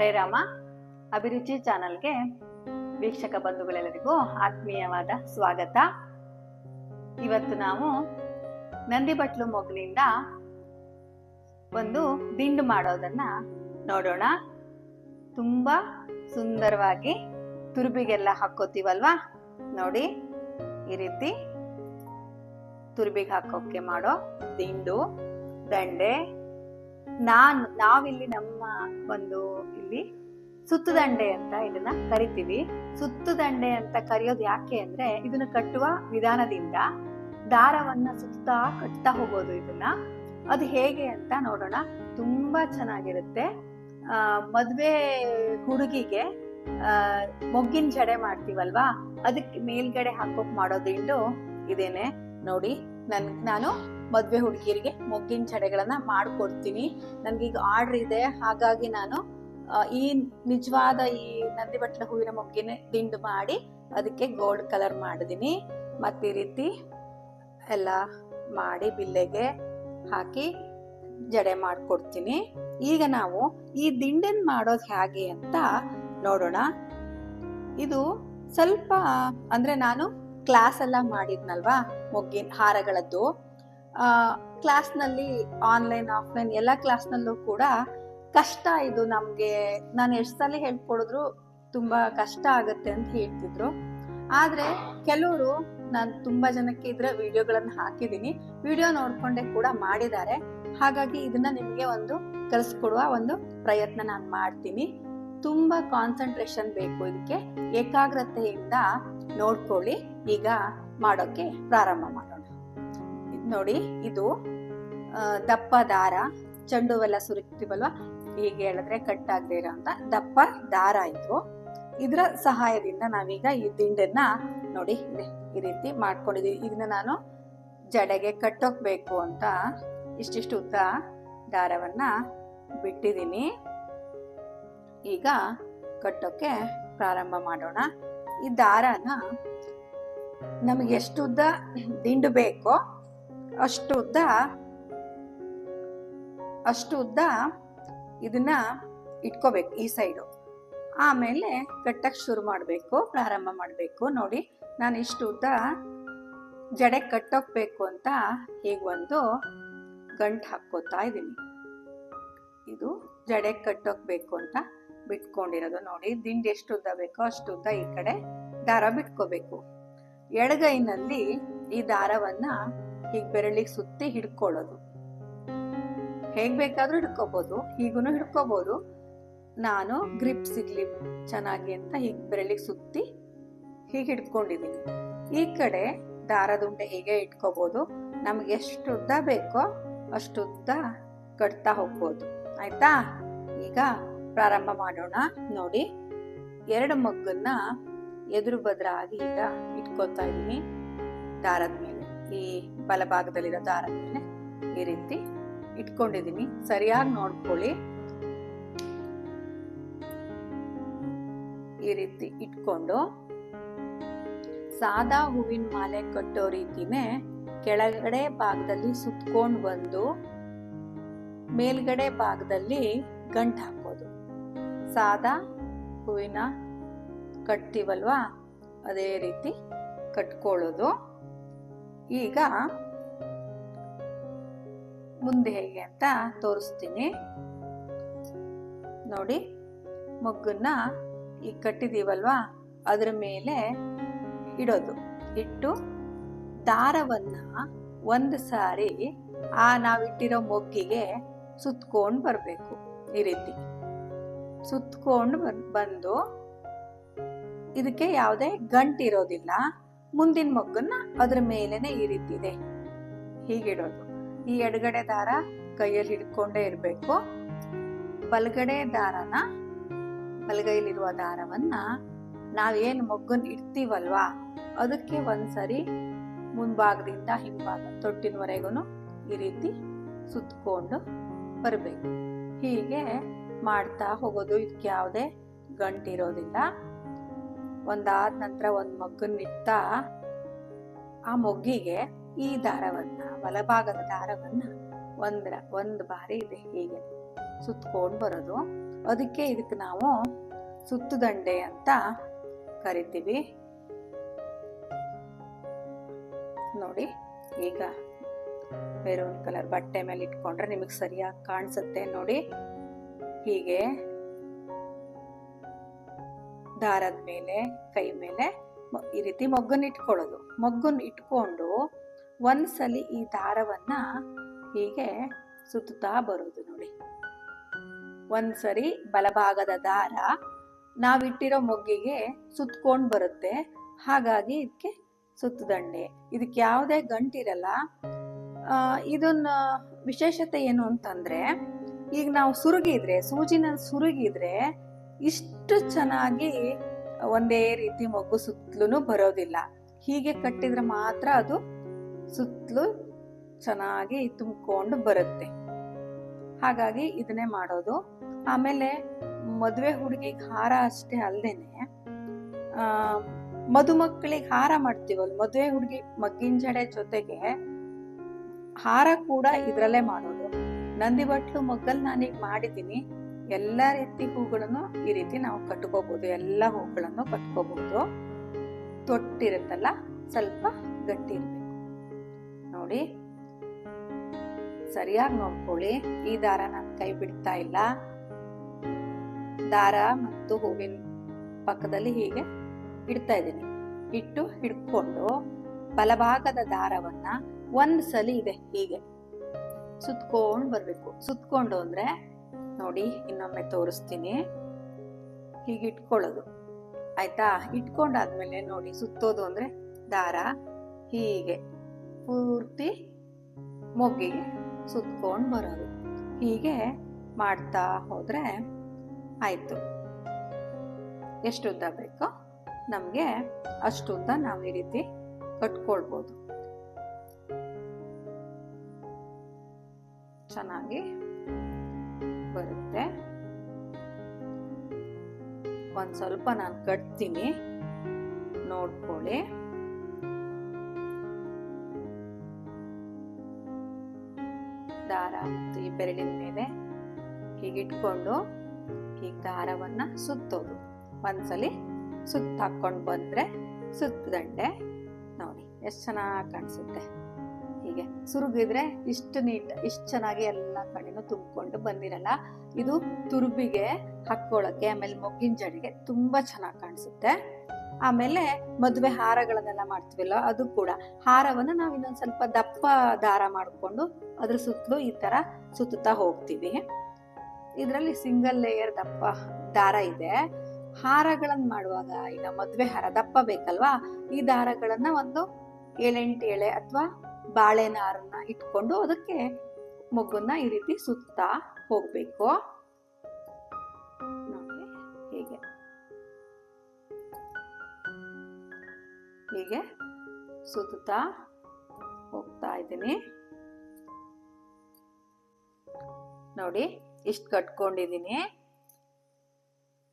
ಹರೇ ರಾಮ. ಅಭಿರುಚಿ ಚಾನಲ್ಗೆ ವೀಕ್ಷಕ ಬಂಧುಗಳೆಲ್ಲರಿಗೂ ಆತ್ಮೀಯವಾದ ಸ್ವಾಗತ. ಇವತ್ತು ನಾವು ನಂದಿ ಬಟ್ಲು ಮೊಗ್ಲಿಂದ ಒಂದು ದಿಂಡು ಮಾಡೋದನ್ನ ನೋಡೋಣ. ತುಂಬಾ ಸುಂದರವಾಗಿ ತುರುಬಿಗೆಲ್ಲ ಹಾಕೋತೀವಲ್ವಾ ನೋಡಿ, ಈ ರೀತಿ ತುರುಬಿಗೆ ಹಾಕೋಕೆ ಮಾಡೋ ದಿಂಡು ದಂಡೆ ನಾನು, ನಾವಿಲ್ಲಿ ನಮ್ಮ ಒಂದು ಇಲ್ಲಿ ಸುತ್ತುದಂಡೆ ಅಂತ ಇದನ್ನ ಕರಿತೀವಿ. ಸುತ್ತುದಂಡೆ ಅಂತ ಕರೆಯೋದು ಯಾಕೆ ಅಂದ್ರೆ ಇದನ್ನ ಕಟ್ಟುವ ವಿಧಾನದಿಂದ ದಾರವನ್ನ ಸುತ್ತಾ ಕಟ್ತಾ ಹೋಗೋದು ಇದನ್ನ. ಅದು ಹೇಗೆ ಅಂತ ನೋಡೋಣ. ತುಂಬಾ ಚೆನ್ನಾಗಿರುತ್ತೆ. ಆ, ಮದ್ವೆ ಹುಡುಗಿಗೆ, ಆ, ಮೊಗ್ಗಿನ ಜಡೆ ಮಾಡ್ತೀವಲ್ವಾ? ಅದಕ್ಕೆ ಮೇಲ್ಗಡೆ ಹಾಕೋಕ್ ಮಾಡೋದಿಂದು ಇದೇನೆ. ನೋಡಿ, ನನ್, ನಾನು ಮದ್ವೆ ಹುಡುಗಿಯರಿಗೆ ಮೊಗ್ಗಿನ ಜಡೆಗಳನ್ನ ಮಾಡ್ಕೊಡ್ತೀನಿ. ಈಗ ಆರ್ಡರ್ ಇದೆ. ಹಾಗಾಗಿ ನಾನು ಈ ನಿಜವಾದ ಈ ನಂದಿ ಬಟ್ಲ ಹೂವಿನ ಮೊಗ್ಗಿನ ದಿಂಡು ಮಾಡಿ ಅದಕ್ಕೆ ಗೋಲ್ಡ್ ಕಲರ್ ಮಾಡಿದೀನಿ. ಮತ್ತೆ ಈ ರೀತಿ ಎಲ್ಲ ಮಾಡಿ ಬಿಲ್ಲೆಗೆ ಹಾಕಿ ಜಡೆ ಮಾಡಿಕೊಡ್ತೀನಿ. ಈಗ ನಾವು ಈ ದಿಂಡನ್ ಮಾಡೋದು ಹೇಗೆ ಅಂತ ನೋಡೋಣ. ಇದು ಸ್ವಲ್ಪ, ಅಂದ್ರೆ ನಾನು ಕ್ಲಾಸ್ ಎಲ್ಲ ಮಾಡಿದ್ನಲ್ವಾ, ಮೊಗ್ಗಿನ ಹಾರಗಳದ್ದು. ಕ್ಲಾಸ್ನಲ್ಲಿ ಆನ್ಲೈನ್ ಆಫ್ಲೈನ್ ಎಲ್ಲ ಕ್ಲಾಸ್ನಲ್ಲೂ ಕೂಡ ಕಷ್ಟ ಇದು ನಮಗೆ. ನಾನು ಎಷ್ಟು ಸಲ ಹೇಳ್ಕೊಡಿದ್ರು ತುಂಬ ಕಷ್ಟ ಆಗುತ್ತೆ ಅಂತ ಹೇಳ್ತಿದ್ರು. ಆದರೆ ಕೆಲವರು, ನಾನು ತುಂಬ ಜನಕ್ಕೆ ಇದರ ವಿಡಿಯೋಗಳನ್ನು ಹಾಕಿದ್ದೀನಿ. ವಿಡಿಯೋ ನೋಡ್ಕೊಂಡೆ ಕೂಡ ಮಾಡಿದ್ದಾರೆ. ಹಾಗಾಗಿ ಇದನ್ನ ನಿಮಗೆ ಒಂದು ಕಲಿಸ್ಕೊಡುವ ಒಂದು ಪ್ರಯತ್ನ ನಾನು ಮಾಡ್ತೀನಿ. ತುಂಬ ಕಾನ್ಸಂಟ್ರೇಷನ್ ಬೇಕು ಇದಕ್ಕೆ. ಏಕಾಗ್ರತೆಯಿಂದ ನೋಡ್ಕೊಳ್ಳಿ. ಈಗ ಮಾಡೋಕ್ಕೆ ಪ್ರಾರಂಭ ಮಾಡೋಣ. ನೋಡಿ, ಇದು ದಪ್ಪ ದಾರ ಚೆಂಡು ಹೂವೆಲ್ಲ ಸುರಿತೀವಲ್ವ? ಹೀಗೆ ಹೇಳಿದ್ರೆ ಕಟ್ ಆಗದೆ ದಪ್ಪ ದಾರ ಇದು. ಇದರ ಸಹಾಯದಿಂದ ನಾವೀಗ ಈ ದಿಂಡನ್ನ ನೋಡಿ ಈ ರೀತಿ ಮಾಡ್ಕೊಂಡಿದೀವಿ. ಇದನ್ನ ನಾನು ಜಡೆಗೆ ಕಟ್ಟೋಕ್ಬೇಕು ಅಂತ ಇಷ್ಟಿಷ್ಟು ಉದ್ದ ದಾರವನ್ನ ಬಿಟ್ಟಿದ್ದೀನಿ. ಈಗ ಕಟ್ಟೋಕ್ಕೆ ಪ್ರಾರಂಭ ಮಾಡೋಣ. ಈ ದಾರನ ನಮಗೆ ಎಷ್ಟು ಉದ್ದ ದಿಂಡು ಬೇಕೋ ಅಷ್ಟು ಉದ್ದ ಅಷ್ಟು ಉದ್ದ ಇದನ್ನ ಇಟ್ಕೋಬೇಕು ಈ ಸೈಡು. ಆಮೇಲೆ ಕಟ್ಟಕ್ಕೆ ಶುರು ಮಾಡಬೇಕು, ಪ್ರಾರಂಭ ಮಾಡಬೇಕು. ನೋಡಿ, ನಾನು ಇಷ್ಟು ಉದ್ದ ಜಡೆ ಕಟ್ಟೋಗ್ಬೇಕು ಅಂತ ಈಗ ಒಂದು ಗಂಟು ಹಾಕ್ಕೋತಾ ಇದ್ದೀನಿ. ಇದು ಜಡೆ ಕಟ್ಟೋಗ್ಬೇಕು ಅಂತ ಬಿಟ್ಕೊಂಡಿರೋದು. ನೋಡಿ, ದಿಂಡು ಎಷ್ಟು ಉದ್ದ ಬೇಕೋ ಅಷ್ಟು ಉದ್ದ ಈ ಕಡೆ ದಾರ ಬಿಟ್ಕೋಬೇಕು. ಎಡಗೈನಲ್ಲಿ ಈ ದಾರವನ್ನ ಹೀಗೆ ಬೆರಳಿಗೆ ಸುತ್ತಿ ಹಿಡ್ಕೊಳ್ಳೋದು. ಹೇಗ್ ಬೇಕಾದ್ರೂ ಹಿಡ್ಕೋಬಹುದು ಹೀಗೂ ಹಿಡ್ಕೋಬಹುದು ನಾನು ಗ್ರಿಪ್ ಸಿಗ್ಲಿ ಚೆನ್ನಾಗಿ ಅಂತ ಹೀಗೆ ಬೆರಳಿಗೆ ಸುತ್ತಿ ಹೀಗೆ ಹಿಡ್ಕೊಂಡಿದ್ದೀನಿ ಈ ಕಡೆ ದಾರದುಂಡೆ ಹೀಗೆ ಇಟ್ಕೋಬಹುದು ನಮ್ಗೆ ಎಷ್ಟು ಉದ್ದ ಬೇಕೋ ಅಷ್ಟು ಉದ್ದ ಕಟ್ತಾ ಹೋಗ್ಬೋದು. ಆಯ್ತಾ? ಈಗ ಪ್ರಾರಂಭ ಮಾಡೋಣ. ನೋಡಿ, ಎರಡು ಮಗ್ಗನ್ನ ಎದುರು ಬದ್ರಾಗಿ ಈಗ ಇಟ್ಕೋತಾ ಇದ್ದೀನಿ ದಾರದ ಮೇಲೆ. ಈ ಬಲಭಾಗದಲ್ಲಿರೋ ಮೇಲೆ ಈ ರೀತಿ ಇಟ್ಕೊಂಡಿದ್ದೀನಿ. ಸರಿಯಾಗಿ ನೋಡ್ಕೊಳ್ಳಿ. ಈ ರೀತಿ ಇಟ್ಕೊಂಡು ಸಾದಾ ಹೂವಿನ ಮಾಲೆ ಕಟ್ಟೋ ರೀತಿನೇ ಕೆಳಗಡೆ ಭಾಗದಲ್ಲಿ ಸುತ್ಕೊಂಡು ಬಂದು ಮೇಲ್ಗಡೆ ಭಾಗದಲ್ಲಿ ಗಂಟು ಹಾಕೋದು. ಸಾದಾ ಹೂವಿನ ಕಟ್ತೀವಲ್ವಾ ಅದೇ ರೀತಿ ಕಟ್ಕೊಳ್ಳೋದು. ಈಗ ಮುಂದೆ ಹೇಗೆ ಅಂತ ತೋರಿಸ್ತೀನಿ. ನೋಡಿ, ಮೊಗ್ಗನ್ನ ಈಗ ಕಟ್ಟಿದೀವಲ್ವಾ? ಅದರ ಮೇಲೆ ಇಡೋದು. ಇಟ್ಟು ದಾರವನ್ನ ಒಂದು ಸಾರಿ ಆ ನಾವಿಟ್ಟಿರೋ ಮೊಗ್ಗಿಗೆ ಸುತ್ಕೊಂಡು ಬರಬೇಕು ಈ ರೀತಿ. ಸುತ್ಕೊಂಡು ಬಂದು ಇದಕ್ಕೆ ಯಾವುದೇ ಗಂಟು ಇರೋದಿಲ್ಲ ಮುಂದಿನ ಮೊಗ್ಗನ್ನ ಅದ್ರ ಮೇಲೇನೆ ಈ ರೀತಿ ಇದೆ ಹೀಗಿಡೋದು ಈ ಎಡಗಡೆ ದಾರ ಕೈಯಲ್ಲಿ ಹಿಡ್ಕೊಂಡೇ ಇರಬೇಕು. ಬಲಗಡೆ ದಾರನ, ಬಲಗೈಲಿರುವ ದಾರವನ್ನ ನಾವೇನು ಮೊಗ್ಗನ್ ಇಡ್ತೀವಲ್ವಾ? ಅದಕ್ಕೆ ಒಂದ್ಸರಿ ಮುಂಭಾಗದಿಂದ ಹಿಂಭಾಗ ತೊಟ್ಟಿನವರೆಗೂ ಈ ರೀತಿ ಸುತ್ತಕೊಂಡು ಬರಬೇಕು. ಹೀಗೆ ಮಾಡ್ತಾ ಹೋಗೋದು ಇದಕ್ಕೆ ಯಾವುದೇ ಗಂಟಿರೋದಿಲ್ಲ. ಒಂದಾದ ನಂತರ ಒಂದು ಮಗ್ಗನ್ನಿತ್ತ ಆ ಮೊಗ್ಗಿಗೆ ಈ ದಾರವನ್ನ, ಬಲಭಾಗದ ದಾರವನ್ನ ಒಂದ್ರ, ಒಂದು ಬಾರಿ ಇದೆ ಹೀಗೆ ಸುತ್ತಕೊಂಡು ಬರೋದು. ಅದಕ್ಕೆ ಇದಕ್ಕೆ ನಾವು ಸುತ್ತುದಂಡೆ ಅಂತ ಕರಿತೀವಿ. ನೋಡಿ, ಈಗ ಮೆರೂನ್ ಕಲರ್ ಬಟ್ಟೆ ಮೇಲೆ ಇಟ್ಕೊಂಡ್ರೆ ನಿಮಗೆ ಸರಿಯಾಗಿ ಕಾಣಿಸುತ್ತೆ. ನೋಡಿ, ಹೀಗೆ ದಾರದ ಮೇಲೆ ಕೈ ಮೇಲೆ ಈ ರೀತಿ ಮೊಗ್ಗನ್ನ ಇಟ್ಕೊಳ್ಳೋದು. ಮೊಗ್ಗನ್ನ ಇಟ್ಕೊಂಡು ಒಂದ್ಸಲಿ ಈ ದಾರವನ್ನ ಹೀಗೆ ಸುತ್ತುತ್ತಾ ಬರೋದು ನೋಡಿ. ಒಂದ್ಸರಿ ಬಲಭಾಗದ ದಾರ ನಾವಿಟ್ಟಿರೋ ಮೊಗ್ಗಿಗೆ ಸುತ್ಕೊಂಡು ಬರುತ್ತೆ. ಹಾಗಾಗಿ ಇದಕ್ಕೆ ಸುತ್ತದಂಡೆ. ಇದಕ್ಕೆ ಯಾವುದೇ ಗಂಟಿರಲ್ಲ. ಇದನ್ನ ವಿಶೇಷತೆ ಏನು ಅಂತಂದ್ರೆ, ಈಗ ನಾವು ಸುರುಗಿದ್ರೆ ಸೂಜಿನ ಸುರುಗಿದ್ರೆ ಇಷ್ಟು ಚೆನ್ನಾಗಿ ಒಂದೇ ರೀತಿ ಮೊಗ್ಗು ಸುತ್ತಲೂ ಬರೋದಿಲ್ಲ. ಹೀಗೆ ಕಟ್ಟಿದ್ರೆ ಮಾತ್ರ ಅದು ಸುತ್ತಲೂ ಚೆನ್ನಾಗಿ ತುಂಬಿಕೊಂಡು ಬರುತ್ತೆ. ಹಾಗಾಗಿ ಇದನ್ನೇ ಮಾಡೋದು. ಆಮೇಲೆ ಮದುವೆ ಹುಡುಗಿಗೆ ಹಾರ ಅಷ್ಟೇ ಅಲ್ಲದೇನೆ ಮದುಮಕ್ಕಳಿಗೆ ಹಾರ ಮಾಡ್ತೀವಲ್ಲ? ಮದುವೆ ಹುಡುಗಿ ಮಗ್ಗಿನ ಜಡೆ ಜೊತೆಗೆ ಹಾರ ಕೂಡ ಇದ್ರಲ್ಲೇ ಮಾಡೋದು. ನಂದಿ ಬಟ್ಲು ಮಗ್ಗಲ್ ನಾನೀಗ ಮಾಡಿದ್ದೀನಿ. ಎಲ್ಲ ರೀತಿ ಹೂಗಳನ್ನು ಈ ರೀತಿ ನಾವು ಕಟ್ಕೋಬಹುದು ಎಲ್ಲ ಹೂಗಳನ್ನು ಕಟ್ಕೋಬಹುದು ತೊಟ್ಟಿರುತ್ತಲ್ಲ, ಸ್ವಲ್ಪ ಗಟ್ಟಿ ಇರಬೇಕು. ನೋಡಿ, ಸರಿಯಾಗಿ ನೋಡ್ಕೊಳ್ಳಿ. ಈ ದಾರ ನಾನು ಕೈ ಬಿಡ್ತಾ ಇಲ್ಲ. ದಾರ ಮತ್ತು ಹೂವಿನ ಪಕ್ಕದಲ್ಲಿ ಹೀಗೆ ಇಡ್ತಾ ಇದ್ದೀನಿ. ಇಟ್ಟು ಹಿಡ್ಕೊಂಡು ಬಲಭಾಗದ ದಾರವನ್ನ ಒಂದ್ ಸಲಿ ಇದೆ ಹೀಗೆ ಸುತ್ಕೊಂಡು ಬರಬೇಕು. ಸುತ್ಕೊಂಡು ಅಂದ್ರೆ ನೋಡಿ, ಇನ್ನೊಮ್ಮೆ ತೋರಿಸ್ತೀನಿ. ಹೀಗೆ ಇಟ್ಕೊಳ್ಳೋದು. ಆಯ್ತಾ? ಇಟ್ಕೊಂಡಾದ್ಮೇಲೆ ನೋಡಿ, ಸುತ್ತೋದು ಅಂದ್ರೆ ದಾರ, ಹೀಗೆ ಪೂರ್ತಿ ಮೊಗ್ಗಿಗೆ ಸುತ್ಕೊಂಡು ಬರೋದು. ಹೀಗೆ ಮಾಡ್ತಾ ಹೋದ್ರೆ ಆಯ್ತು. ಎಷ್ಟು ಉದ್ದ ಬೇಕೋ ನಮಗೆ ಅಷ್ಟು ಉದ್ದ ನಾವು ಈ ರೀತಿ ಕಟ್ಕೊಳ್ಬೋದು. ಚೆನ್ನಾಗಿ ಬರುತ್ತೆ. ಒಂದ್ ಸ್ವಲ್ಪ ನಾನು ಕಟ್ತೀನಿ. ನೋಡ್ಕೊಳ್ಳಿ. ದಾರ ಮತ್ತು ಈ ಬೆರಳಿನ ಮೇಲೆ. ಹೀಗಿಟ್ಕೊಂಡು ಈ ದಾರವನ್ನ ಸುತ್ತೋದು. ಒಂದ್ಸಲಿ ಸುತ್ತ ಹಾಕೊಂಡು ಬಂದ್ರೆ ಸುತ್ತದಂಡೆ. ನೋಡಿ, ಎಷ್ಟು ಚೆನ್ನಾಗಿ ಕಾಣಿಸುತ್ತೆ. ಹೀಗೆ ಸುರುಗಿದ್ರೆ ಇಷ್ಟು ನೀಟ್, ಇಷ್ಟು ಚೆನ್ನಾಗಿ ಎಲ್ಲ ಕಡೆನೂ ತುಂಬಿಕೊಂಡು ಬಂದಿರಲ್ಲ. ಇದು ತುರುಬಿಗೆ ಹಾಕ್ಕೊಳ್ಳೋಕ್ಕೆ ಆಮೇಲೆ ಮೊಗ್ಗಿನ ಜಡೆಗೆ ತುಂಬಾ ಚೆನ್ನಾಗಿ ಕಾಣಿಸುತ್ತೆ. ಆಮೇಲೆ ಮದುವೆ ಹಾರಗಳನ್ನೆಲ್ಲ ಮಾಡ್ತೀವಲ್ಲ, ಅದು ಕೂಡ. ಹಾರವನ್ನು ನಾವು ಇನ್ನೊಂದು ಸ್ವಲ್ಪ ದಪ್ಪ ದಾರ ಮಾಡಿಕೊಂಡು ಅದ್ರ ಸುತ್ತಲೂ ಈ ತರ ಸುತ್ತುತ್ತಾ ಹೋಗ್ತೀವಿ. ಇದರಲ್ಲಿ ಸಿಂಗಲ್ ಲೇಯರ್ ದಪ್ಪ ದಾರ ಇದೆ. ಹಾರಗಳನ್ನು ಮಾಡುವಾಗ ಈಗ ಮದುವೆ ಹಾರ ದಪ್ಪ ಬೇಕಲ್ವಾ? ಈ ದಾರಗಳನ್ನು ಒಂದು ಏಳೆಂಟು ಎಳೆ ಅಥವಾ ಬಾಳೆ ನಾರನ್ನ ಇಟ್ಕೊಂಡು ಅದಕ್ಕೆ ಮೊಗ್ಗನ್ನ ಈ ರೀತಿ ಸುತ್ತ ಹೋಗ್ಬೇಕು. ನೋಡಿ ಹೀಗೆ. ಹೀಗೆ ಸುತ್ತಾ ಹೋಗ್ತಾ ಇದ್ದೀನಿ. ನೋಡಿ, ಇಷ್ಟು ಕಟ್ಕೊಂಡಿದ್ದೀನಿ.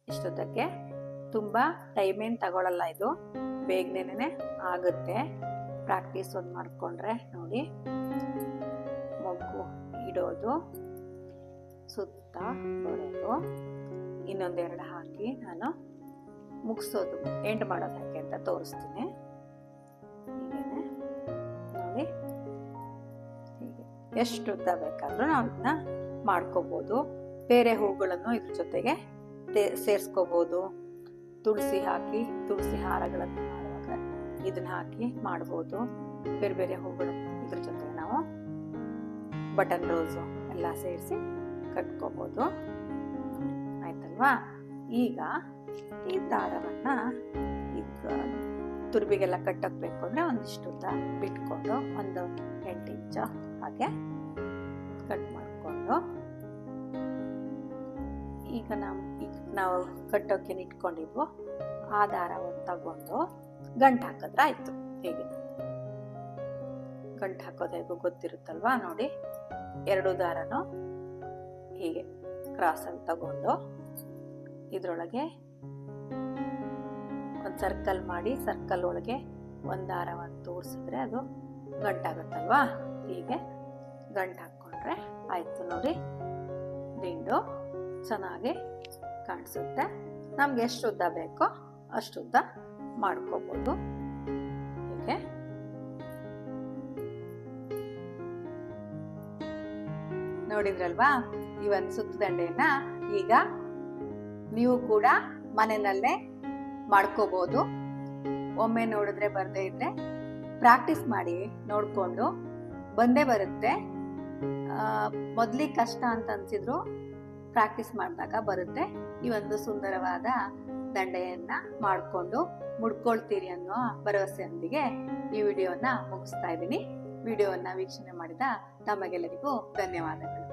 ಇಷ್ಟೊತ್ತಕ್ಕೆ ತುಂಬ ಟೈಮ್ ತಗೊಳ್ಳಲ್ಲ ಇದು. ಬೇಗನೆ ಆಗುತ್ತೆ. ಪ್ರಾಕ್ಟೀಸ್ ಒಂದು ಮಾಡಿಕೊಂಡ್ರೆ ನೋಡಿ. ಮಗು ಇಡೋದು, ಸುತ್ತ ಬರೋದು. ಇನ್ನೊಂದೆರಡು ಹಾಕಿ ನಾನು ಮುಗಿಸೋದು. ಎಂಡ್ ಮಾಡೋದು ಹಾಗೆ ಅಂತ ತೋರಿಸ್ತೀನಿ. ಹೀಗೇನೆ. ನೋಡಿ. ಹೀಗೆ. ಎಷ್ಟು ಉದ್ದ ಬೇಕಾದರೂ ನಾವು ಇದನ್ನ ಮಾಡ್ಕೋಬೋದು. ಬೇರೆ ಹೂಗಳನ್ನು ಇದ್ರ ಜೊತೆಗೆ ಸೇರಿಸ್ಕೋಬೋದು. ತುಳಸಿ ಹಾಕಿ, ತುಳಸಿ ಹಾರಗಳನ್ನು ಇದನ್ನ ಹಾಕಿ ಮಾಡ್ಬೋದು. ಬೇರೆ ಬೇರೆ ಹೂಗಳು ಇದ್ರ ಜೊತೆ ನಾವು ಬಟನ್ ರೋಸು ಎಲ್ಲ ಸೇರಿಸಿ ಕಟ್ಕೋಬೋದು. ಆಯ್ತಲ್ವಾ? ಈಗ ಈ ದಾರವನ್ನ ಈಗ ತುರ್ಬಿಗೆಲ್ಲ ಕಟ್ಟಕ್ಬೇಕು ಅಂದ್ರೆ ಒಂದಿಷ್ಟು ಉದ್ದ ಬಿಟ್ಕೊಂಡು ಒಂದು ಎಂಟು ಇಂಚು ಹಾಗೆ ಕಟ್ ಮಾಡಿಕೊಂಡು ಈಗ ನಾವು ಈಗ ನಾವು ಕಟ್ಟೋಕೆ ಇಟ್ಕೊಂಡಿದ್ವು. ಆ ದಾರವನ್ನು ತಗೊಂಡು ಗಂಟು ಹಾಕಿದ್ರೆ ಆಯ್ತು. ಹೇಗೆ? ಗಂಟು ಹಾಕೋದು ಹೇಗೂ ಗೊತ್ತಿರುತ್ತಲ್ವಾ ನೋಡಿ. ಎರಡು ದಾರನು ಹೀಗೆ ಕ್ರಾಸಲ್ಲಿ ತಗೊಂಡು ಇದರೊಳಗೆ ಒಂದು ಸರ್ಕಲ್ ಮಾಡಿ ಸರ್ಕಲ್ ಒಳಗೆ ಒಂದು ದಾರವನ್ನು ತೋರಿಸಿದ್ರೆ ಅದು ಗಂಟಾಗುತ್ತಲ್ವಾ ಹೀಗೆ ಗಂಟು ಹಾಕ್ಕೊಂಡ್ರೆ ಆಯಿತು ನೋಡಿ. ದಿಂಡು ಚೆನ್ನಾಗಿ ಕಾಣಿಸುತ್ತೆ. ನಮ್ಗೆ ಎಷ್ಟು ಉದ್ದ ಬೇಕೋ ಅಷ್ಟು ಉದ್ದ ಮಾಡ್ಕೋಬೋದು. ಹೀಗೆ ನೋಡಿದ್ರಲ್ವಾ? ಈ ಒಂದು ಸುತ್ತದಂಡೆಯನ್ನ ಈಗ ನೀವು ಕೂಡ ಮನೆಯಲ್ಲೇ ಮಾಡ್ಕೋಬಹುದು ಒಮ್ಮೆ ನೋಡಿದ್ರೆ ಬರದೇ ಇದ್ರೆ ಪ್ರಾಕ್ಟೀಸ್ ಮಾಡಿ ನೋಡಿಕೊಂಡು ಬಂದೇ ಬರುತ್ತೆ. ಮೊದಲಿಗೆ ಕಷ್ಟ ಅಂತ ಅನ್ಸಿದ್ರು ಪ್ರಾಕ್ಟೀಸ್ ಮಾಡಿದಾಗ ಬರುತ್ತೆ. ಈ ಒಂದು ಸುಂದರವಾದ ದಂಡೆಯನ್ನ ಮಾಡಿಕೊಂಡು ಮುಡ್ಕೊಳ್ತೀರಿ ಅನ್ನೋ ಭರವಸೆಯೊಂದಿಗೆ ಈ ವಿಡಿಯೋನ ಮುಗಿಸ್ತಾ ಇದ್ದೀನಿ. ವಿಡಿಯೋವನ್ನು ವೀಕ್ಷಣೆ ಮಾಡಿದ ತಮಗೆಲ್ಲರಿಗೂ ಧನ್ಯವಾದಗಳು.